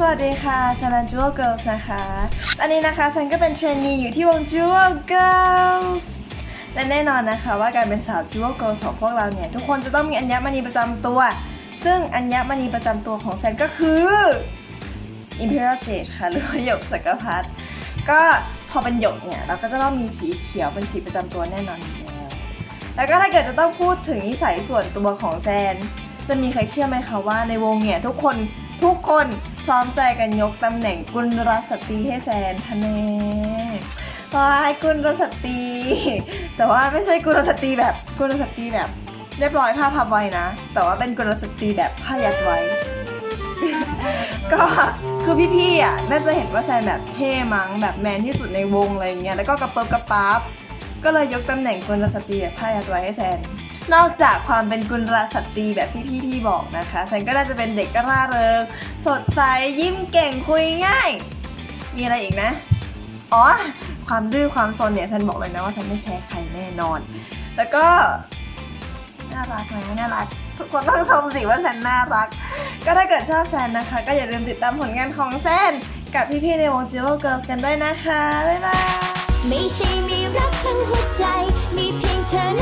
สวัสดีค่ะฉันเป็น Jewel Girls นะคะ อันนี้นะคะฉันก็เป็นเทรนนีอยู่ที่วง Jewel Girls และแน่นอนนะคะว่าการเป็นสาว Jewel Girls ของพวกเราเนี่ย ทุกคนจะต้องมีอัญมณีประจำตัว ซึ่งอัญมณีประจำตัวของฉันก็คือ Imperial Jade ค่ะ หรือว่าหยกจักรพรรดิก็พอเป็นหยกเนี่ย เราก็จะต้องมีสีเขียวเป็นสีประจำตัวแน่นอนอยู่แล้วแล้วก็ถ้าเกิดจะต้องพูดถึงนิสัยส่วนตัวของแซนจะมีใครเชื่อไหมคะว่าในวงเนี่ยทุกคน ทุกคนพร้อมใจกันยกตำแหน่งกุลรัสตรีให้แซนทะเนว้ายกุลรัสตรีแต่ว่าไม่ใช่กุลรัสตรีแบบกุลรัสตรีแบบ เรียบร้อยผ้าพับไว้นะ แต่ว่าเป็นกุลรัสตรีแบบผ้ายัดไว้ ก็คือพี่ๆอะน่าจะเห็นว่าแซนแบบเท่มั้งแบบแมนที่สุดในวงอะไรเงี้ยแล้วก็กระเปิบกระปั๊บก็เลยยกตำแหน่งกุลสตรีแบบผ้ายัดไว้ให้แซน นอกจากความเป็นกุลสตรีแบบที่พี่ๆบอกนะคะแซนก็น่าจะเป็นเด็กกร่าเริง สดใสยิ้มเก่งคุยง่าย มีอะไรอีกนะ อ๋อ ความดื้อความซนเนี่ยแซนบอกเลยนะว่าแซนไม่แพ้ใครแน่นอน แล้วก็น่ารักไหมน่ารักทุกคนต้องชมสิว่าแซนน่ารัก ก็ถ้าเกิดชอบแซนนะคะ ก็อย่าลืมติดตามผลงานของแซน กับพี่ๆในวง Jewel Girls กันด้วยนะคะ บ๊ายบาย ไม่ใช่มีรักทั้งหัวใจ มีเพียงเธอ